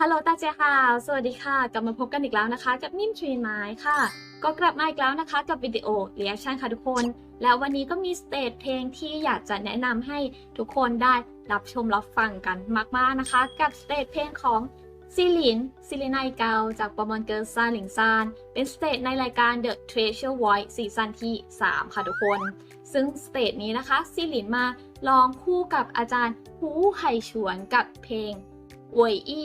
ฮัลโหลตาเจค่ะ สวัสดีค่ะ กลับมาพบกันอีกแล้วนะคะ กับนิ่มทรีนไม้ค่ะ ก็กลับมาอีกแล้วนะคะกับวิดีโอเรียกชันค่ะทุกคน แล้ววันนี้ก็มีสเตจเพลงที่อยากจะแนะนำให้ทุกคนได้รับชมรับฟังกันมากๆนะคะ กับสเตจเพลงของซิลินซิลินายเกาจากปอมอนเกิร์ลซาหลิงซานเป็นสเตจในรายการ The Treasure Voice ซีซั่นที่ 3 ค่ะทุกคน ซึ่งสเตจนี้นะคะซิลินมาลองคู่กับอาจารย์หูไห่ฉวนกับเพลง เวยอี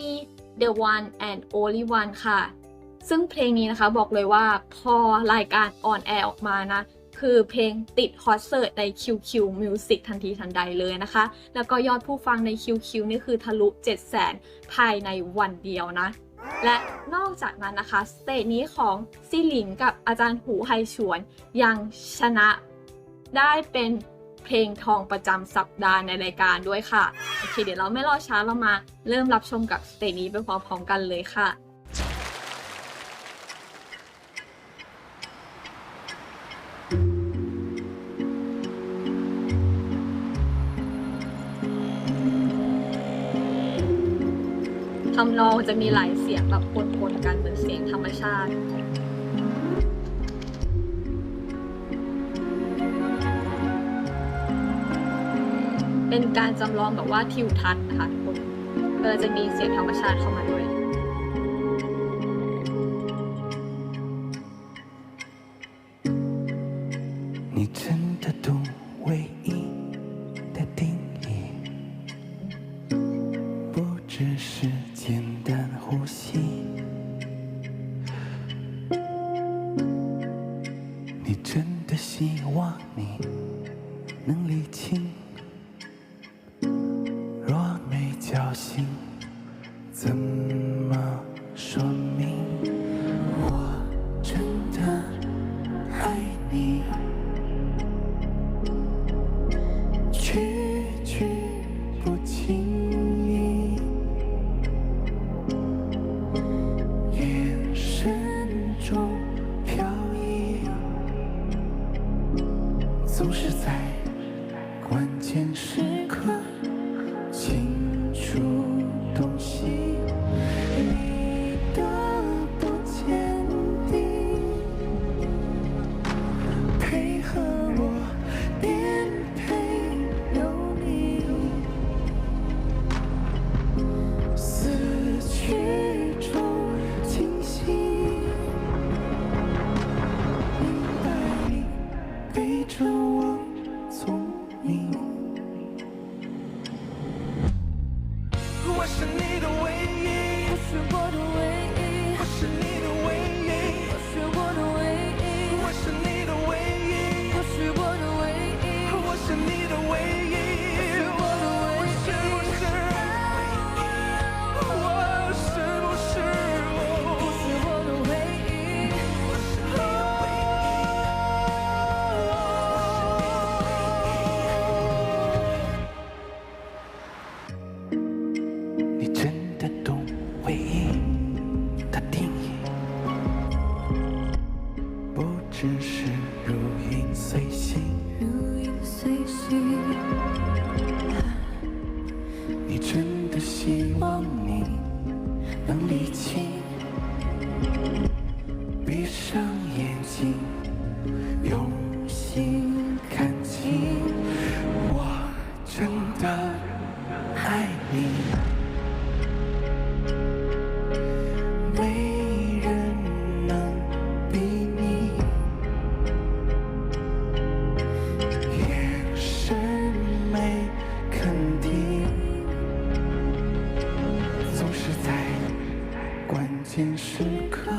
The One and Only One ค่ะ ซึ่งเพลงนี้นะคะบอกเลยว่าพอรายการออนแอร์ออกมานะ คือเพลงติดฮอตเซิร์ตใน QQ Music ทันทีทันใดเลยนะคะ แล้วก็ยอดผู้ฟังใน QQ นี่คือทะลุ 700,000 ภายในวันเดียวนะ และนอกจากนั้นนะคะสเตจนี้ของซิหลินกับอาจารย์หูไฮฉวนยังชนะได้เป็น เพลงทองประจำสัปดาห์ในรายการด้วยค่ะ โอเค เดี๋ยวเราไม่รอช้าเรามาเริ่มรับชมกับสเตจนี้ไปพร้อมๆกันเลยค่ะทำนองจะมีหลายเสียงแบบปนๆกันเหมือนเสียงธรรมชาติ เป็นการจำลองแบบว่าทิวทัศน์นะคะทุกคนก็เลยจะมีเสียงธรรมชาติเข้ามาด้วย 你真的懂唯一的定义，不只是 怎 你的唯一，我是我的唯一， 望你能理清，闭上眼睛，用心关键时刻。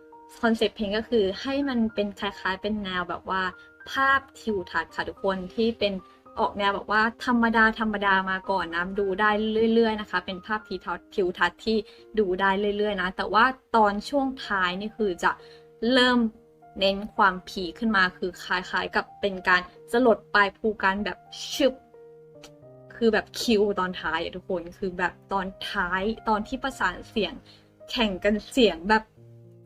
คอนเซปต์เพลงก็คือให้มันเป็นคล้ายๆ เป็นแนวแบบว่า ภาพทิวทัศน์ค่ะทุกคนที่เป็นออกแนวแบบว่าธรรมดาธรรมดามาก่อนนะดูได้เรื่อย ๆ นะคะ เป็นภาพทิวทัศน์ทิวทัศน์ที่ดูได้เรื่อย ๆ นะ แต่ว่าตอนช่วงท้ายนี่คือจะเริ่มเน้นความผีขึ้นมาคือคล้ายๆ กับเป็นการสลดปลายภูการแบบชึบคือแบบคิวตอนท้ายทุกคนคือแบบตอนท้ายตอนที่ประสานเสียง แข่งกันเสียงแบบ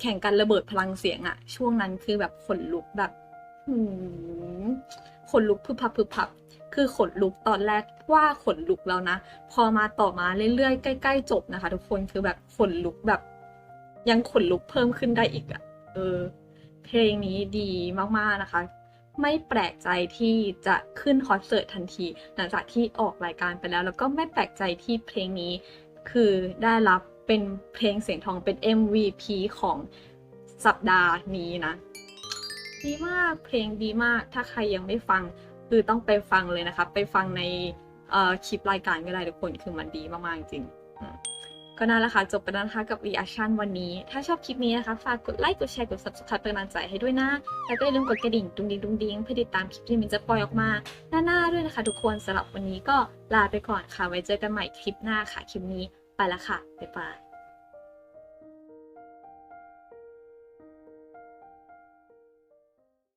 แข่งกันระเบิดพลังเสียงอะช่วงนั้นคือแบบขนลุกแบบหืมขนลุกพึบพับพึบพับ คือขนลุกตอนแรกว่าขนลุกแล้วนะ พอมาต่อมาเรื่อยๆใกล้ๆจบนะคะ ทุกคนคือแบบขนลุกแบบ ยังขนลุกเพิ่มขึ้นได้อีกอะเออ เพลงนี้ดีมากๆนะคะ ไม่แปลกใจที่จะขึ้นคอนเสิร์ตทันที หลังจากที่ออกรายการไปแล้ว แล้วก็ไม่แปลกใจที่เพลงนี้คือได้รับ เป็นเพลงเสียงทองเป็น MVP ของสัปดาห์นี้นะ ดีมากเพลงดีมาก ถ้าใครยังไม่ฟังคือต้องไปฟังเลยนะคะ ไปฟังในคลิปรายการก็ได้ทุกคนคือมันดีมากๆจริงก็นั่นแหละค่ะ จบไปแล้วนะคะกับ reaction วันนี้ ถ้าชอบคลิปนี้นะคะ ฝากกดไลค์ กดแชร์ กด subscribe เป็นกำลังใจให้ด้วยนะ แล้วก็อย่าลืมกดกระดิ่ง ดุงดิงดุงดิงเพื่อติดตามคลิปที่มินจะปล่อยออกมาหน้าๆด้วยนะคะ ทุกคนสำหรับวันนี้ก็ลาไปก่อนค่ะ ไว้เจอกันใหม่คลิปหน้าค่ะ คลิปนี้ ไปละค่ะ บ๊ายบาย